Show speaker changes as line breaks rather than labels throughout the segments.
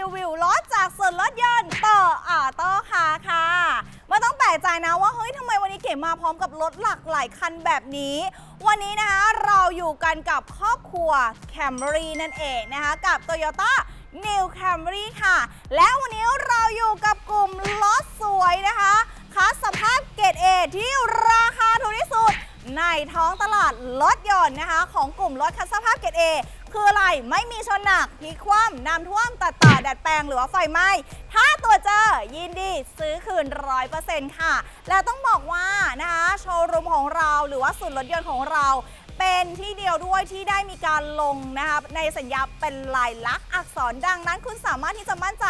รีวิวรถจากส่วนรถยนต์ต่อออโต้คาร์ค่ะไม่ต้องแปลกใจนะว่าเฮ้ยทำไมวันนี้เก๋มาพร้อมกับรถหลากหลายคันแบบนี้ วันนี้นะคะเราอยู่กันกับครอบครัว Camry นั่นเองนะคะ กับ Toyota New Camry ค่ะ และวันนี้เราอยู่กับกลุ่มรถสวยนะคะคัสสภาพเกรด A ที่ราคาถูกที่สุดในท้องตลาดรถยนต์นะคะ ของกลุ่มรถคัสสภาพเกรด A คืออะไรไม่มีชนหนักพลิกคว่ำน้ำท่วมตัดต่อดัดแปลงหรือว่าไฟไหม้ถ้าตัวเจอยินดีซื้อคืนร้อยเปอร์เซ็นต์ค่ะ แล้วต้องบอกว่านะคะโชว์รูมของเราหรือว่าศูนย์รถยนต์ของเราเป็นที่เดียวด้วยที่ได้มีการลงนะคะในสัญญาเป็นลายลักษณ์อักษรดังนั้น คุณสามารถที่จะมั่นใจ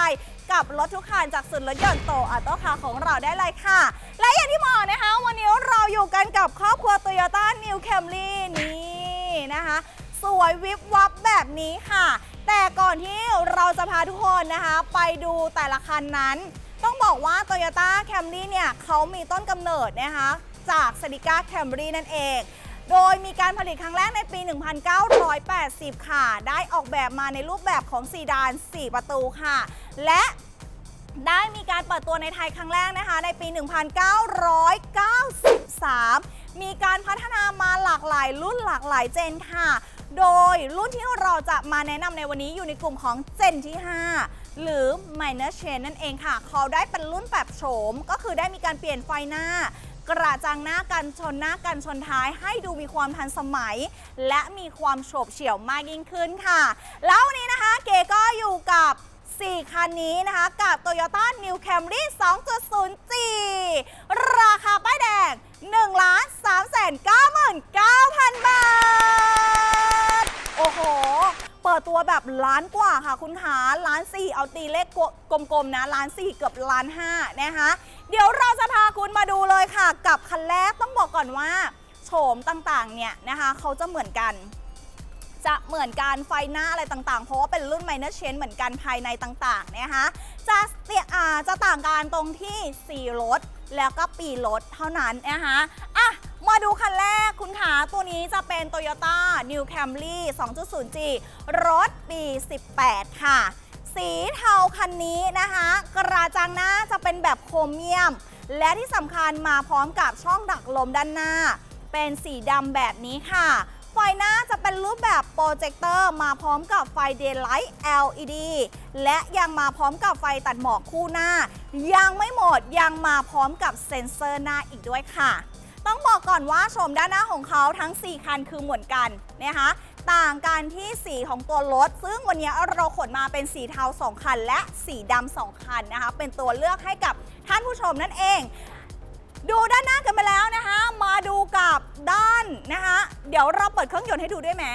กับรถทุกคันจากศูนย์รถยนต์โตอัตโตคาของเราได้เลยค่ะ และอย่างที่บอกนะคะ วันนี้เราอยู่กันกับครอบครัว Toyota New Camry นี่นะคะ สวยวิบวับแบบนี้ค่ะ แต่ก่อนที่เราจะพาทุกคนนะคะ ไปดูแต่ละคันนั้น ต้องบอกว่า Toyota Camry เนี่ยเขามีต้นกำเนิดนะคะ จาก s e l i c a Camry นั่นเองโดยมีการผลิตครั้งแรกในปี 1980 ค่ะ ได้ออกแบบมาในรูปแบบของซีดาน 4 ประตูค่ะ และได้มีการเปิดตัวในไทยครั้งแรกนะคะ ในปี 1993 มีการพัฒนามาหลากหลายรุ่นหลากหลายเจนค่ะ โดยรุ่นที่เราจะมาแนะนำในวันนี้อยู่ในกลุ่มของเจนที่ 5 หรือ Minor chain นั่นเองค่ะ เขาได้เป็นรุ่นแบบโฉม ก็คือได้มีการเปลี่ยนไฟหน้ากระจังหน้ากันชนหน้ากันชนท้ายให้ดูมีความทันสมัย และมีความโฉบเฉี่ยวมากยิ่งขึ้นค่ะ แล้ววันนี้นะคะเก๋ก็อยู่กับ 4 คันนี้นะคะกับ Toyota New Camry 2.0G ราคาป้ายแดง 1 3 9 9 0 0บาท โอ้โห เปิดตัวแบบล้านกว่าค่ะคุณขาล้านสี่เอาตีเลขกลมๆนะล้านสี่เกือบล้านห้านะคะเดี๋ยวเราจะพาคุณมาดูเลยค่ะ กับคันแรกต้องบอกก่อนว่าโฉมต่างๆเนี่ยนะคะเขาจะเหมือนกัน จะเหมือนกันไฟหน้าอะไรต่างๆ เพราะว่าเป็นรุ่น minor change เหมือนกันภายในต่างๆนะคะจะเตียอาจะต่างกันตรงที่สีรถแล้วก็ปีรถเท่านั้นนะคะ มาดูคันแรกคุณขาตัวนี้จะเป็น Toyota New Camry 2.0G รถปี 18 ค่ะ สีเทาคันนี้นะคะ กระจังหน้าจะเป็นแบบโครเมียม และที่สำคัญมาพร้อมกับช่องดักลมด้านหน้า เป็นสีดำแบบนี้ค่ะ ไฟหน้าจะเป็นรูปแบบโปรเจคเตอร์มาพร้อมกับไฟ Daylight LED และยังมาพร้อมกับไฟตัดหมอกคู่หน้า ยังไม่หมดยังมาพร้อมกับเซ็นเซอร์หน้าอีกด้วยค่ะ ต้องบอกก่อนว่าชมด้านหน้าของเขาทั้ง 4 คันคือเหมือนกันนะคะ ต่างกันที่สีของตัวรถ ซึ่งวันนี้เราขนมาเป็นสีเทา 2 คัน และสีดำ2คันนะคะ เป็นตัวเลือกให้กับท่านผู้ชมนั่นเอง ดูด้านหน้ากันไปแล้วนะคะ มาดูกับด้านนะคะ เดี๋ยวเราเปิดเครื่องยนต์ให้ดูด้วยไหม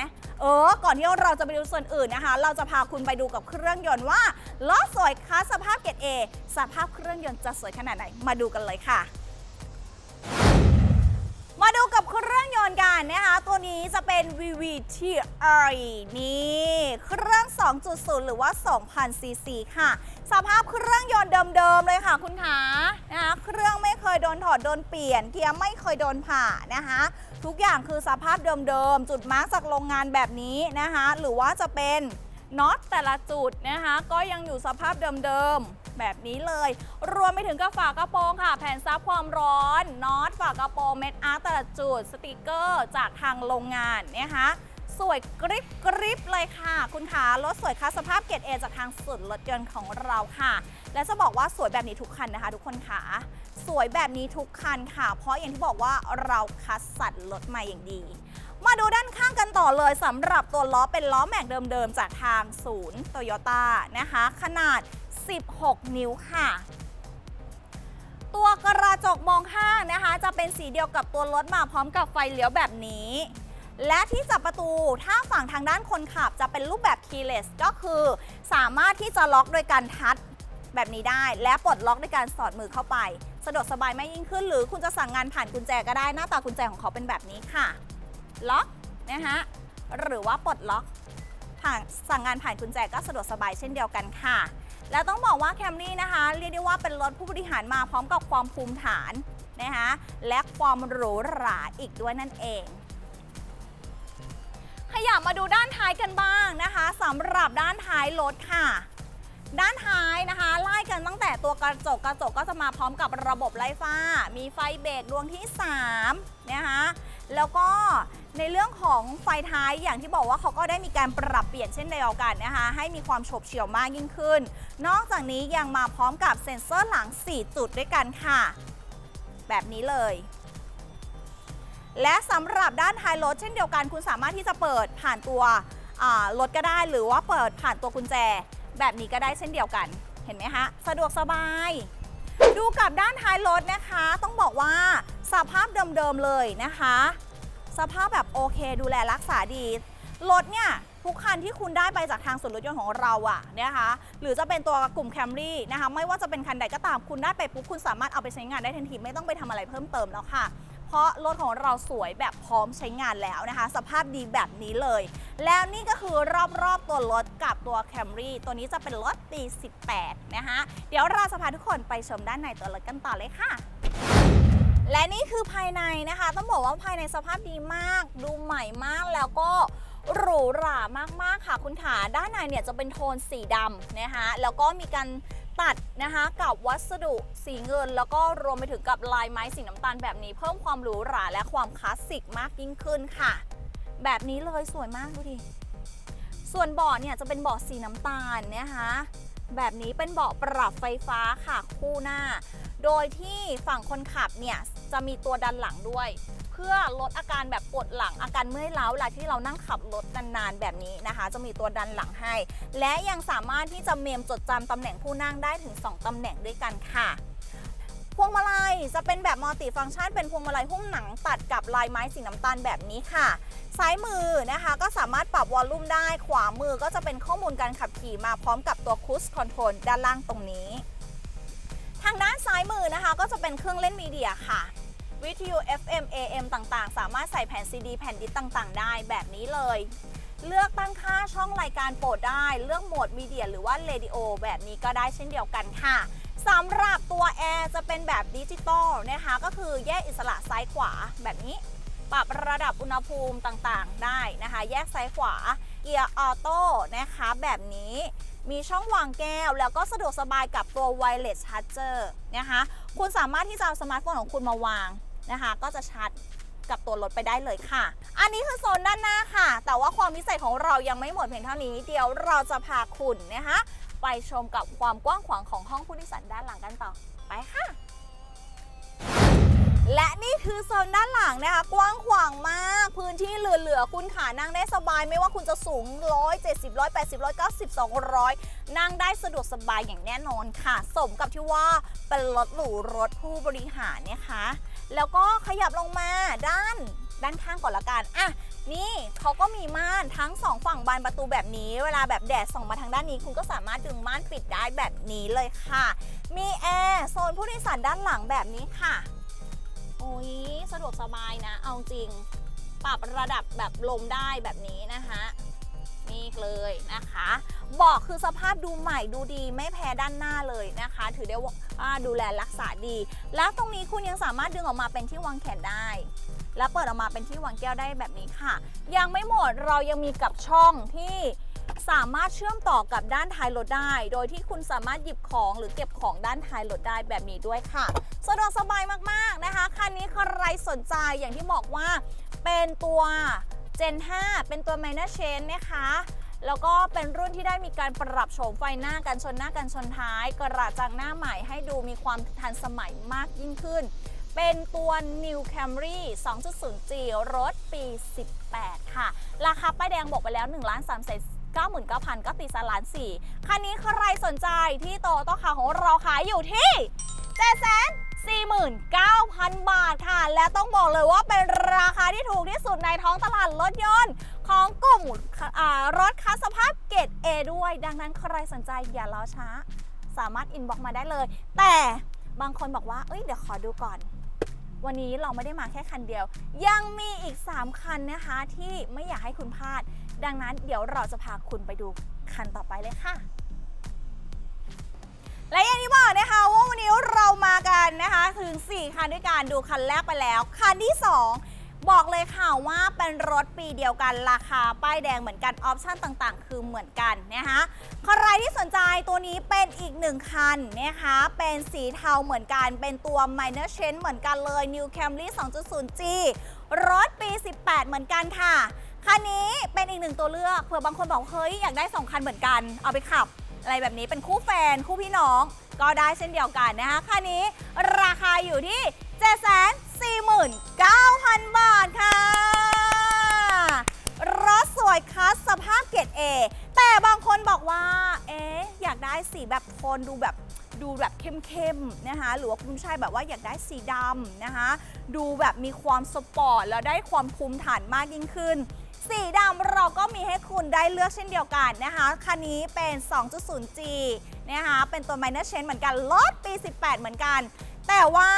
เออ ก่อนที่เราจะไปดูส่วนอื่นนะคะ เราจะพาคุณไปดูกับเครื่องยนต์ว่าล้อสวยคัสสภาพเกรด A สภาพเครื่องยนต์จะสวยขนาดไหน มาดูกันเลยค่ะ ดูกับเครื่องยนต์กันนะคะ ตัวนี้จะเป็น VVT-i นี่เครื่อง 2.0 หรือว่า 2,000 ซีซีค่ะ สภาพเครื่องยนต์เดิมๆเลยค่ะคุณขานะคะเครื่องไม่เคยโดนถอดโดนเปลี่ยน เกียร์ไม่เคยโดนผ่านะคะ ทุกอย่างคือสภาพเดิมๆ จุดมาร์กจากโรงงานแบบนี้นะคะ หรือว่าจะเป็นน็อตแต่ละจุดนะคะ ก็ยังอยู่สภาพเดิมๆ แบบนี้เลย รวมไปถึงกับฝากระโปรงค่ะ แผ่นซับความร้อนน็อตฝากระโปรงเม็ดอาร์ตแต่ละจุดสติกเกอร์จากทางโรงงานนะคะสวยกริบกริบเลยค่ะ คุณขารถสวยคัสสภาพเกรดเอจากทางสุดรถยนต์ของเราค่ะ และจะบอกว่าสวยแบบนี้ทุกคันนะคะ ทุกคนค่ะ สวยแบบนี้ทุกคันค่ะ เพราะอย่างที่บอกว่าเราคัดสรรรถมาอย่างดี มาดูด้านข้างกันต่อเลยสำหรับตัวล้อเป็นล้อแม็กเดิมๆจากทางศูนย์โตโยต้านะคะ ขนาด 16 นิ้วค่ะ ตัวกระจกมองข้างนะคะ จะเป็นสีเดียวกับตัวรถมาพร้อมกับไฟเลี้ยวแบบนี้ และที่จับประตูถ้าฝั่งทางด้านคนขับจะเป็นรูปแบบ keyless ก็คือ สามารถที่จะล็อกโดยการทัชแบบนี้ได้ และปลดล็อกด้วยการสอดมือเข้าไป สะดวกสบายไม่ยิ่งขึ้น หรือคุณจะสั่งงานผ่านกุญแจก็ได้หน้าตากุญแจของเขาเป็นแบบนี้ค่ะ ล็อกนะคะหรือว่าปลดล็อกผ่านสั่งงานผ่านกุญแจก็สะดวกสบายเช่นเดียวกันค่ะ แล้วต้องบอกว่า Camry นะคะ เรียกได้ว่าเป็นรถผู้บริหารมาพร้อมกับความภูมิฐานนะคะและความหรูหราอีกด้วยนั่นเองขยับมาดูด้านท้ายกันบ้างนะคะสำหรับด้านท้ายรถค่ะ ด้านท้ายนะคะ ไล่กันตั้งแต่ตัวกระจกกระจกก็จะมาพร้อมกับระบบไล่ฟ้า มีไฟเบรกดวงที่3นะคะ แล้วก็ในเรื่องของไฟท้ายอย่างที่บอกว่าเขาก็ได้มีการปรับเปลี่ยนเช่นเดียวกันนะคะให้มีความโฉบเฉี่ยวมากยิ่งขึ้น นอกจากนี้ยังมาพร้อมกับเซ็นเซอร์หลัง 4 จุดด้วยกันค่ะ แบบนี้เลยและสำหรับด้านท้ายรถเช่นเดียวกัน คุณสามารถที่จะเปิดผ่านตัวรถก็ได้ หรือว่าเปิดผ่านตัวกุญแจ แบบนี้ก็ได้เช่นเดียวกัน เห็นไหมคะสะดวกสบาย ดูกับด้านท้ายรถนะคะ ต้องบอกว่าสภาพเดิมๆเลยนะคะ สภาพแบบโอเคดูแลรักษาดี รถเนี่ยทุกคันที่คุณได้ไปจากทางส่วนรถยนต์ของเราอะนะคะ หรือจะเป็นตัวกลุ่มแคมรี่นะคะ ไม่ว่าจะเป็นคันใดก็ตามคุณได้ไปปุ๊บคุณสามารถเอาไปใช้งานได้ทันทีไม่ต้องไปทำอะไรเพิ่มเติมแล้วค่ะ ราะรถของเราสวยแบบพร้อมใช้งานแล้วนะคะ สภาพดีแบบนี้เลย แล้วนี่ก็คือรอบๆตัวรถกับตัวแคมรี่ตัวนี้จะเป็นรถปี 18 นะคะ เดี๋ยวเราจะพาทุกคนไปชมด้านในตัวรถกันต่อเลยค่ะและนี่คือภายในนะคะ ต้องบอกว่าภายในสภาพดีมาก ดูใหม่มากแล้วก็หรูหรามากๆค่ะคุณขาด้านในเนี่ยจะเป็นโทนสีดำนะคะแล้วก็มีการ ตัดนะคะกับวัสดุสีเงิน แล้วก็รวมไปถึงกับลายไม้สีน้ำตาลแบบนี้ เพิ่มความหรูหราและความคลาสสิกมากยิ่งขึ้นค่ะ แบบนี้เลยสวยมากดูดิ ส่วนเบาะเนี่ยจะเป็นเบาะสีน้ำตาลนะคะแบบนี้เป็นเบาะปรับไฟฟ้าค่ะคู่หน้า โดยที่ฝั่งคนขับเนี่ยจะมีตัวดันหลังด้วย พื่อลดอาการแบบปวดหลังอาการเมื่อยล้าเวลาที่เรานั่งขับรถนานๆแบบนี้นะคะ จะมีตัวดันหลังให้ และยังสามารถที่จะเมมจดจำตำแหน่งผู้นั่งได้ถึง 2ตำแหน่งด้วยกันค่ะพวงมาลัยจะเป็นแบบมัลติฟังก์ชันเป็นพวงมาลัยหุ้มหนังตัดกับลายไม้สีน้ำตาลแบบนี้ค่ะ ซ้ายมือนะคะก็สามารถปรับวอลลุ่มได้ ขวามือก็จะเป็นข้อมูลการขับขี่มาพร้อมกับตัวคูสคอนโทรลด้านล่างตรงนี้ ทางด้านซ้ายมือนะคะก็จะเป็นเครื่องเล่นมีเดียค่ะ วิทยุ FM AM ต่างๆ สามารถใส่แผ่นซีดีแผ่นดิสต่างๆ ได้แบบนี้เลย เลือกตั้งค่าช่องรายการโปรดได้ เลือกโหมดมีเดียหรือว่าเรดิโอแบบนี้ก็ได้เช่นเดียวกันค่ะสำหรับตัวแอร์จะเป็นแบบดิจิตอลนะคะ ก็คือแยกอิสระซ้ายขวาแบบนี้ ปรับระดับอุณหภูมิต่างๆ ได้นะคะ แยกซ้ายขวา เกียร์ออโต้นะคะแบบนี้มีช่องวางแก้ว แล้วก็สะดวกสบายกับตัว wireless charger นะคะ คุณสามารถที่จะเอาสมาร์ทโฟนของคุณมาวาง นะคะ ก็จะชาร์จกับตัวรถไปได้เลยค่ะ อันนี้คือโซนด้านหน้าค่ะ แต่ว่าความพิเศษของเรายังไม่หมดเพียงเท่านี้ เดี๋ยวเราจะพาคุณนะคะไปชมกับความกว้างขวางของห้องผู้โดยสารด้านหลังกันต่อไปค่ะ และนี่คือโซนด้านหลังนะคะ กว้างขวางมาก พื้นที่เหลือๆคุณขานั่งได้สบาย ไม่ว่าคุณจะสูง 170 180 190 200 นั่งได้สะดวกสบายอย่างแน่นอนค่ะ สมกับที่ว่าเป็นรถหรูรถผู้บริหารนะคะ แล้วก็ขยับลงมาด้านด้านข้างก่อนละกันอะนี่เขาก็มีม่านทั้งสองฝั่งบานประตูแบบนี้ เวลาแบบแดดส่องมาทางด้านนี้ คุณก็สามารถดึงม่านปิดได้แบบนี้เลยค่ะ มีแอร์โซนผู้โดยสารด้านหลังแบบนี้ค่ะ โอ้ยสะดวกสบายนะ เอาจริง ปรับระดับแบบลมได้แบบนี้นะคะ นี่เลยนะคะเบาะคือสภาพดูใหม่ดูดีไม่แพ้ด้านหน้าเลยนะคะ ถือได้ว่าดูแลรักษาดี แล้วตรงนี้คุณยังสามารถดึงออกมาเป็นที่วางแขนได้แล้วเปิดออกมาเป็นที่วางแก้วได้แบบนี้ค่ะ ยังไม่หมดเรายังมีกับช่องที่สามารถเชื่อมต่อกับด้านท้ายรถได้ โดยที่คุณสามารถหยิบของหรือเก็บของด้านท้ายรถได้แบบนี้ด้วยค่ะสะดวกสบายมากๆนะคะคันนี้ใครสนใจอย่างที่บอกว่าเป็นตัว Gen 5 เป็นตัว Minor Change นะคะ แล้วก็เป็นรุ่นที่ได้มีการปรับโฉมไฟหน้ากันชนหน้ากันชนท้าย กระจังหน้าใหม่ให้ดูมีความทันสมัยมากยิ่งขึ้น เป็นตัว New Camry 2.0G รถปี 18 ค่ะ ราคาป้ายแดงบอกไปแล้ว1ล้าน3แสน99,000 ก็ตีสล้าน4คันนี้ใครสนใจที่โตโต้คาของเราขายอยู่ที่ 49,000 บาทค่ะ และต้องบอกเลยว่าเป็นราคาที่ถูกที่สุดในท้องตลาดรถยนต์ ของกลุ่มรถคัสสภาพเกรด A ด้วย ดังนั้นใครสนใจอย่ารอช้า สามารถอินบ็อกมาได้เลย แต่บางคนบอกว่า เอ้ย เดี๋ยวขอดูก่อน วันนี้เราไม่ได้มาแค่คันเดียว ยังมีอีก 3 คันนะคะที่ไม่อยากให้คุณพลาด ดังนั้นเดี๋ยวเราจะพาคุณไปดูคันต่อไปเลยค่ะ และอย่างที่บอกนะคะว่าวันนี้เรามากันนะคะถึง 4 คันด้วยกันดูคันแรกไปแล้ว คันที่ 2 บอกเลยค่ะว่าเป็นรถปีเดียวกันราคาป้ายแดงเหมือนกันออปชั่นต่างๆ คือเหมือนกันนะคะใครที่สนใจตัวนี้เป็นอีกหนึ่งคันนะคะเป็นสีเทาเหมือนกันเป็นตัว minor change เหมือนกันเลย New Camry 2.0G รถปี 18 เหมือนกันค่ะคันนี้เป็นอีกหนึ่งตัวเลือกเผื่อบางคนบอกเฮ้ยอยากได้ 2 คันเหมือนกันเอาไปขับ อะไรแบบนี้เป็นคู่แฟนคู่พี่น้อง ก็ได้เช่นเดียวกันนะคะคันนี้ราคาอยู่ที่ 749,000 บาทค่ะ รถสวยคัสสภาพเกรดเอแต่บางคนบอกว่า เอ๊ะ อยากได้สีแบบโทนดูแบบดูแบบเข้มๆนะคะหรือว่าคุณผู้ชายแบบว่าอยากได้สีดำนะคะ ดูแบบมีความสปอร์ตแล้วได้ความภูมิฐานมากยิ่งขึ้น สีดำเราก็มีให้คุณได้เลือกเช่นเดียวกันนะคะ คันนี้เป็น 2.0G นะคะเป็นตัว minor change เหมือนกันรถปี 18 เหมือนกัน แต่ว่า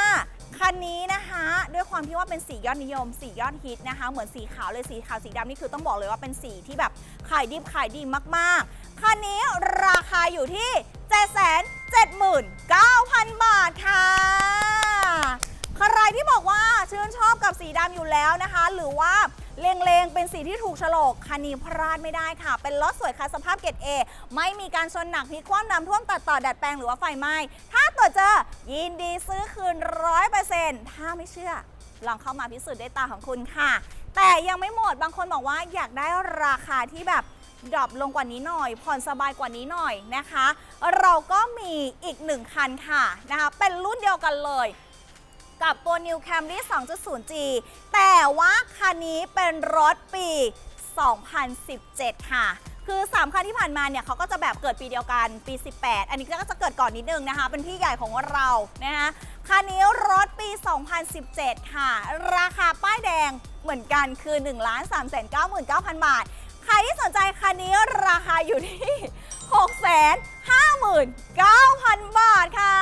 คันนี้นะคะด้วยความที่ว่าเป็นสียอดนิยม สียอดฮิตนะคะ เหมือนสีขาวเลยสีขาวสีดำนี่คือต้องบอกเลยว่าเป็นสีที่แบบขายดิบขายดีมากๆ คันนี้ราคาอยู่ที่ 779,000 บาทค่ะ ใครที่บอกว่าชื่นชอบกับสีดำอยู่แล้วนะคะ หรือว่า เลงๆเป็นสีที่ถูกโฉลกคันนี้พลาดไม่ได้ค่ะ เป็นรถสวยคัสสภาพเกรดเอไม่มีการชนหนักพิกคว่ำน้ำท่วมตัดต่อดัดแปลงหรือว่าไฟไหม้ ถ้าตรวจเจอ ยินดีซื้อคืนร้อยเปอร์เซ็นต์ถ้าไม่เชื่อ ลองเข้ามาพิสูจน์ด้วยตาของคุณค่ะ แต่ยังไม่หมดบางคนบอกว่าอยากได้ราคาที่แบบดรอปลงกว่านี้หน่อย ผ่อนสบายกว่านี้หน่อยนะคะ เราก็มีอีกหนึ่งคันค่ะนะคะ เป็นรุ่นเดียวกันเลย กับตัว New Camry 2.0G แต่ว่าคันนี้เป็นรถปี 2017 ค่ะ คือ 3 คันที่ผ่านมาเนี่ยเขาก็จะแบบเกิดปีเดียวกันปี 18 อันนี้ก็จะเกิดก่อนนิดนึงนะคะ เป็นพี่ใหญ่ของเรานะคะคันนี้รถปี 2017 ค่ะ ราคาป้ายแดงเหมือนกันคือ 1 3 9 9 9 0 0 บาท ใครที่สนใจคันนี้ราคาอยู่ที่ 659,000 บาทค่ะ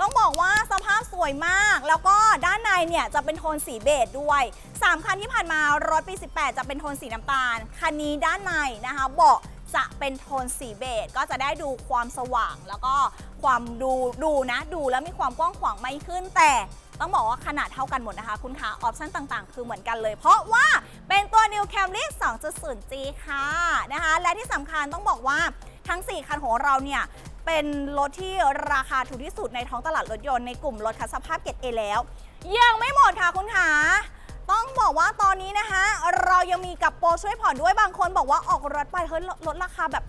ต้องบอกว่าสภาพส วยมาก แล้วก็ด้านในเนี่ยจะเป็นโทนสีเบจด้วย 3 คันที่ผ่านมารถปี 18 จะเป็นโทนสีน้ำตาล คันนี้ด้านในนะคะเบาะจะเป็นโทนสีเบจก็จะได้ดูความสว่าง แล้วก็ความดูดูนะดูแล้วมีความกว้างขวางไม่ขึ้น แต่ต้องบอกว่าขนาดเท่ากันหมดนะคะ คุณคะออปชั่นต่างๆ คือเหมือนกันเลย เพราะว่าเป็นตัว New Camry 2.0G ค่ะนะคะ และที่สำคัญต้องบอกว่าทั้ง 4 คันของเราเนี่ย เป็นรถที่ราคาถูกที่สุดในท้องตลาดรถยนต์ในกลุ่มรถคัสสภาพเกรดเอแล้ว ยังไม่หมดค่ะคุณขาต้องบอกว่าตอนนี้นะคะเรายังมีกับโปรช่วยผ่อนด้วยบางคนบอกว่าออกรถไปเฮ้ยลดราคาแบบ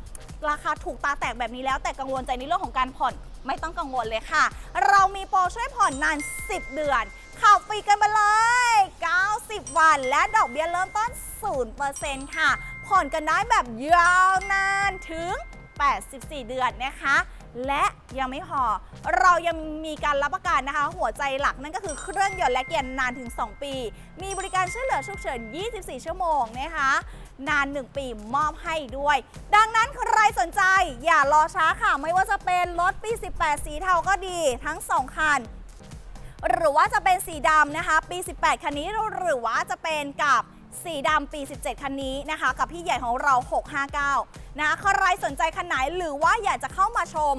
ราคาถูกตาแตกแบบนี้แล้ว แต่กังวลใจในเรื่องของการผ่อนไม่ต้องกังวลเลยค่ะ เรามีโปรช่วยผ่อนนาน 10 เดือนขับฟรีกันไปเลย 90 วัน และดอกเบี้ยเริ่มต้น 0%ค่ะ ผ่อนกันได้แบบยาวนานถึง 84 เดือนนะคะ และยังไม่พอ เรายังมีการรับประกันนะคะ หัวใจหลักนั่นก็คือเครื่องยนต์และเกียร์นานถึง 2 ปี มีบริการช่วยเหลือฉุกเฉิน 24 ชั่วโมงนะคะ นาน 1 ปีมอบให้ด้วย ดังนั้นใครสนใจอย่ารอช้าค่ะ ไม่ว่าจะเป็นรถปี 18 สีเทาก็ดีทั้ง 2 คันหรือว่าจะเป็นสีดำนะคะ ปี 18 คันนี้หรือว่าจะเป็นกับ สีดำปี 17 คันนี้นะคะ กับพี่ใหญ่ของเรา 659 นะใครสนใจคันไหนหรือว่าอยากจะเข้ามาชม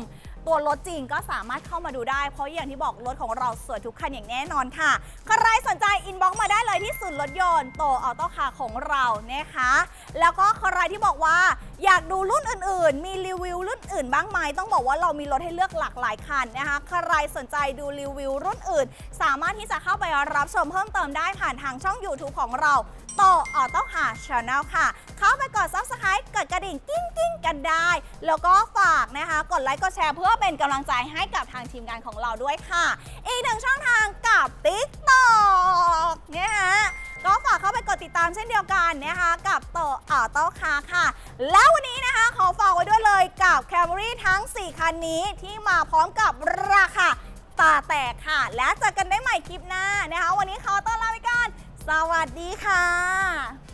ตัวรถจริงก็สามารถเข้ามาดูได้ เพราะอย่างที่บอกรถของเราสวยทุกคันอย่างแน่นอนค่ะ ใครสนใจอินบ็อกมาได้เลยที่ศูนย์รถยนต์โตออโต้คาของเรานะคะ แล้วก็ใครที่บอกว่าอยากดูรุ่นอื่นๆ มีรีวิวรุ่นอื่นบ้างไหมต้องบอกว่าเรามีรถให้เลือกหลากหลายคันนะคะ ใครสนใจดูรีวิวรุ่นอื่น สามารถที่จะเข้าไปรับชมเพิ่มเติมได้ผ่านทางช่อง YouTube ของเราโตออโต้คาชาแนลค่ะ เข้าไปกด subscribe กดกระดิ่งกิ้งกิ้งกันได้ แล้วก็ฝากนะคะ กดไลค์กดแชร์เพื่อเป็นกำลังใจให้กับทางทีมงานของเราด้วยค่ะ อีกหนึ่งช่องทางกับ TikTok นะคะ ก็ฝากเข้าไปกดติดตามเช่นเดียวกันนะคะกับโตออโต้คาค่ะ แล้ววันนี้นะคะขอฝากไว้ด้วยเลยกับแคมรี่ทั้ง 4 คันนี้ที่มาพร้อมกับราคาตาแตกค่ะ และเจอกันได้ใหม่คลิปหน้านะคะ วันนี้ขอต้อนลาไปก่อนสวัสดีค่ะ